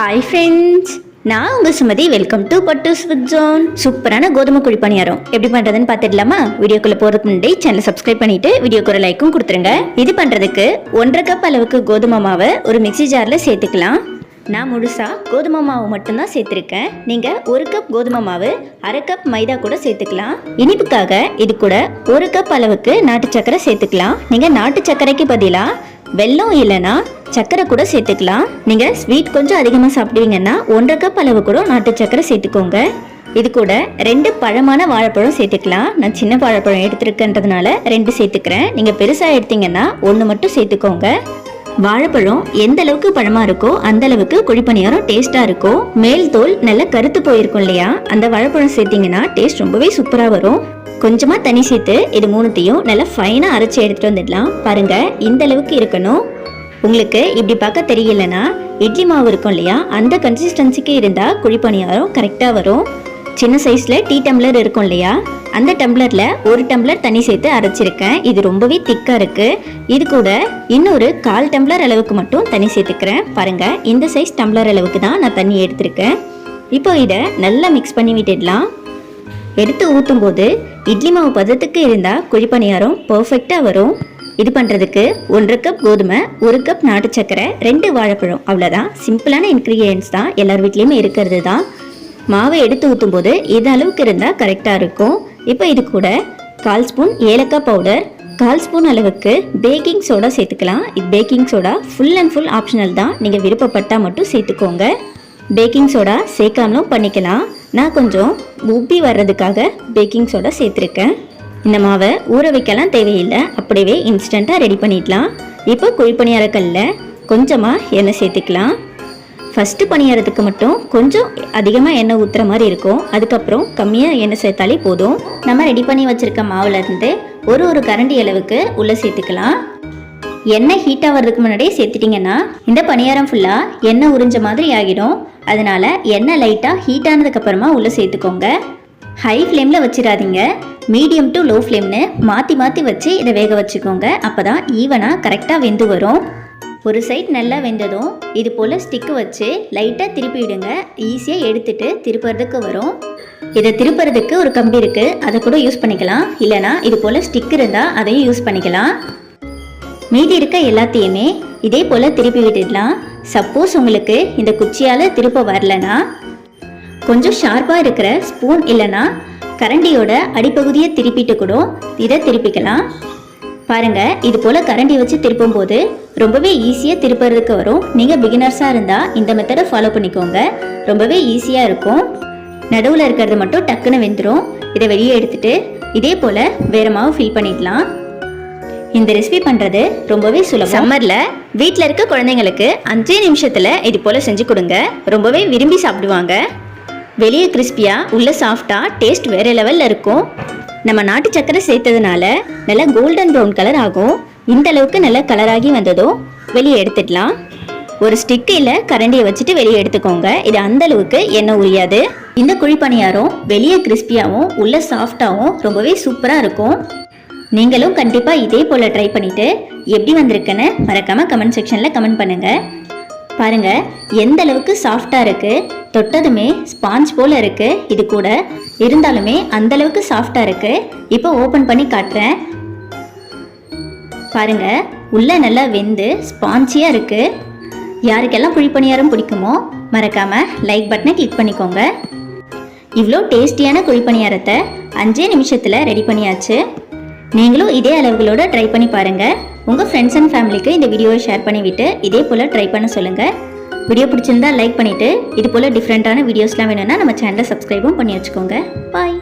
Hi friends நான் உங்கள் Sumathi. Welcome to Pattus with Jone சூப்பரான கோதுமை குழி பணியாரம். எப்படி பண்ணுறதுன்னு பார்த்துடலாமா? வீடியோக்குள்ளே போகிறதுக்கு முன்னாடி சேனல் சப்ஸ்கிரைப் பண்ணிட்டு வீடியோக்கு ஒரு லைக்கும் கொடுத்துருங்க. இது பண்ணுறதுக்கு ஒன்றரை கப் அளவுக்கு கோதுமை மாவை ஒரு மிக்ஸி ஜாரில் சேர்த்துக்கலாம். நான் முழுசாக கோதுமை மாவு மட்டும்தான் சேர்த்துருக்கேன். நீங்கள் ஒரு கப் கோதுமை மாவு அரை கப் மைதா கூட சேர்த்துக்கலாம். இனிப்புக்காக இது கூட ஒரு கப் அளவுக்கு நாட்டு சக்கரை சேர்த்துக்கலாம். நீங்கள் நாட்டு சக்கரைக்கு பதிலாக வெல்லம் இல்லைன்னா சக்கரை கூட சேர்த்துக்கலாம். நீங்கள் ஸ்வீட் கொஞ்சம் அதிகமாக சாப்பிடுவீங்கன்னா ஒன்றரை கப் அளவு கூட நாட்டு சக்கரை சேர்த்துக்கோங்க. இது கூட ரெண்டு பழமான வாழைப்பழம் சேர்த்துக்கலாம். நான் சின்ன வாழைப்பழம் எடுத்துருக்கன்றதுனால ரெண்டு சேர்த்துக்கிறேன். நீங்கள் பெருசாக எடுத்தீங்கன்னா ஒன்று மட்டும் சேர்த்துக்கோங்க. வாழைப்பழம் எந்த அளவுக்கு பழமாக இருக்கோ அந்த அளவுக்கு குழிப்பணியாரம் டேஸ்ட்டாக இருக்கும். மேல் தோல் நல்லா கருத்து போயிருக்கும் இல்லையா? அந்த வாழைப்பழம் சேர்த்தீங்கன்னா டேஸ்ட் ரொம்பவே சூப்பராக வரும். கொஞ்சமா தண்ணி சேர்த்து இது மூணுத்தையும் நல்லா ஃபைனா அரைச்சி எடுத்துட்டு வந்துடலாம். பாருங்க இந்த அளவுக்கு இருக்கணும். உங்களுக்கு இப்படி பார்க்க தெரியலனா இட்லி மாவு இருக்கும் இல்லையா? அந்த கன்சிஸ்டன்சிக்கு இருந்தால் குழிப்பணியாரம் கரெக்டாக வரும். சின்ன சைஸில் டீ டம்ளர் இருக்கும் இல்லையா? அந்த டம்ளரில் ஒரு டம்ளர் தண்ணி சேர்த்து அரைச்சிருக்கேன். இது ரொம்பவே திக்காக இருக்குது இது கூட இன்னொரு கால் டம்ளர் அளவுக்கு மட்டும் தண்ணி சேர்த்துக்கிறேன். பாருங்கள் இந்த சைஸ் டம்ளர் அளவுக்கு தான் நான் தண்ணி எடுத்திருக்கேன். இப்போ இதை நல்லா மிக்ஸ் பண்ணி விட்டுடலாம். எடுத்து ஊற்றும் போது இட்லி மாவு பதத்துக்கு இருந்தால் குழிப்பணியாரம் பர்ஃபெக்டாக வரும். இது பண்ணுறதுக்கு ஒன்றரை கப் கோதுமை ஒரு கப் நாட்டு சக்கரை ரெண்டு வாழைப்பழம். அவ்வளோதான் சிம்பிளான இன்க்ரீடியன்ஸ் தான். எல்லார் வீட்லேயுமே இருக்கிறது தான் மாவை எடுத்து ஊற்றும் போது இது அளவுக்கு இருந்தால் கரெக்டாக இருக்கும். இப்போ இது கூட கால் ஸ்பூன் ஏலக்காய் பவுடர் கால் ஸ்பூன் அளவுக்கு பேக்கிங் சோடா சேர்த்துக்கலாம். இது baking soda full and full optional தான். நீங்கள் விருப்பப்பட்டால் மட்டும் சேர்த்துக்கோங்க. பேக்கிங் சோடா சேர்க்காமலும் பண்ணிக்கலாம். நான் கொஞ்சம் உப்பி வர்றதுக்காக பேக்கிங் சோடா சேர்த்துருக்கேன். இந்த மாவை ஊற வைக்கலாம் தேவையில்லை. அப்படியே இன்ஸ்டண்ட்டாக ரெடி பண்ணிடலாம். இப்போ குழிப்பணியாரக்கல்லில் கொஞ்சமாக எண்ணெய் சேர்த்துக்கலாம். ஃபஸ்ட்டு பணியாரத்துக்கு மட்டும் கொஞ்சம் அதிகமாக எண்ணெய் ஊற்றுற மாதிரி இருக்கும். அதுக்கப்புறம் கம்மியாக எண்ணெய் சேர்த்தாலே போதும். நம்ம ரெடி பண்ணி வச்சுருக்க மாவுலேருந்து ஒரு ஒரு கரண்டி அளவுக்கு உள்ளே சேர்த்துக்கலாம். எண்ணெய் ஹீட் ஆகிறதுக்கு முன்னாடியே சேர்த்துட்டிங்கன்னா இந்த பணியாரம் ஃபுல்லாக எண்ணெய் உறிஞ்ச மாதிரி ஆகிடும். அதனால் எண்ணெய் லைட்டாக ஹீட் ஆனதுக்கப்புறமா உள்ளே சேர்த்துக்கோங்க. ஹை ஃப்ளேமில் வச்சிடாதீங்க. மீடியம் டு லோ ஃப்ளேம்னு மாற்றி மாற்றி வச்சு இதை வேக வச்சுக்கோங்க. அப்போ தான் ஈவனாக கரெக்டாக வெந்து வரும். ஒரு சைட் நல்லா வெந்ததும் இது போல் ஸ்டிக்கு வச்சு லைட்டாக திருப்பி விடுங்க. ஈஸியாக எடுத்துகிட்டு திருப்புறதுக்கு வரும். இதை திருப்புறதுக்கு ஒரு கம்பி இருக்குது அதை கூட யூஸ் பண்ணிக்கலாம். இல்லைனா இது போல் ஸ்டிக் இருந்தால் அதையும் யூஸ் பண்ணிக்கலாம். மீதி இருக்க எல்லாத்தையுமே இதே போல் திருப்பி விட்டுடலாம். சப்போஸ் உங்களுக்கு இந்த குச்சியால் திருப்ப வரலனா? கொஞ்சம் ஷார்ப்பாக இருக்கிற ஸ்பூன் இல்லைனா கரண்டியோட அடிப்பகுதியை திருப்பிட்டு கூட இதை திருப்பிக்கலாம். பாருங்க இது போல் கரண்டி வச்சு திருப்பும் போது ரொம்பவே ஈஸியாக திருப்புறதுக்கு வரும். நீங்கள் பிகினர்ஸாக இருந்தால் இந்த மெத்தடை ஃபாலோ பண்ணிக்கோங்க. ரொம்பவே ஈஸியாக இருக்கும். நடுவில் இருக்கிறது மட்டும் டக்குன்னு வெந்துடும் இதை வெளியே எடுத்துகிட்டு இதே போல் வேறு மாவு ஃபில் பண்ணிடலாம். இந்த ரெசிபி பண்ணுறது ரொம்பவே சுலபம். சம்மரில் வீட்டில் இருக்க குழந்தைங்களுக்கு அஞ்சே நிமிஷத்தில் இது போல் செஞ்சு கொடுங்க. ரொம்பவே விரும்பி சாப்பிடுவாங்க. வெளியே கிறிஸ்பியாக உள்ள சாஃப்டாக டேஸ்ட் வேறு லெவலில் இருக்கும். நம்ம நாட்டு சக்கரை சேர்த்ததுனால நல்லா கோல்டன் ப்ரௌன் கலர் ஆகும். இந்த அளவுக்கு நல்லா கலராகி வந்ததும் வெளியே எடுத்துடலாம். ஒரு ஸ்டிக்கையில் கரண்டியை வச்சுட்டு வெளியே எடுத்துக்கோங்க. இது அந்த அளவுக்கு எண்ணெய் உரியாது. இந்த குழிப்பணியாரம் வெளியே கிறிஸ்பியாகவும் உள்ள சாஃப்டாகவும் ரொம்பவே சூப்பராக இருக்கும். நீங்களும் கண்டிப்பாக இதே போல் ட்ரை பண்ணிவிட்டு எப்படி வந்திருக்குன்னு மறக்காமல் கமெண்ட் செக்ஷனில் கமெண்ட் பண்ணுங்கள் பாருங்கள் எந்த அளவுக்கு சாஃப்டாக இருக்குது தொட்டதுமே ஸ்பாஞ்ச் போல் இருக்குது இது கூட இருந்தாலுமே அந்த அளவுக்கு சாஃப்டாக இருக்குது இப்போ ஓப்பன் பண்ணி காட்டுறேன். பாருங்கள் உள்ளே நல்லா வெந்து ஸ்பாஞ்சியாக இருக்குது யாருக்கெல்லாம் குழிப்பணியாரம் பிடிக்குமோ மறக்காமல் லைக் பட்டனை கிளிக் பண்ணிக்கோங்க. இவ்வளோ டேஸ்டியான குழிப்பணியாரத்தை அஞ்சே நிமிஷத்தில் ரெடி பண்ணியாச்சு. நீங்களும் இதே அளவுகளோட ட்ரை பண்ணி பாருங்க. உங்கள் ஃப்ரெண்ட்ஸ் அண்ட் ஃபேமிலிக்கு இந்த வீடியோவை ஷேர் பண்ணிவிட்டு இதே போல் ட்ரை பண்ண சொல்லுங்கள் வீடியோ பிடிச்சிருந்தா லைக் பண்ணிவிட்டு இது போல் டிஃப்ரெண்ட்டான வீடியோஸ்லாம் வேணும்னா நம்ம சேனலை சப்ஸ்கிரைபும் பண்ணி வச்சுக்கோங்க. பாய்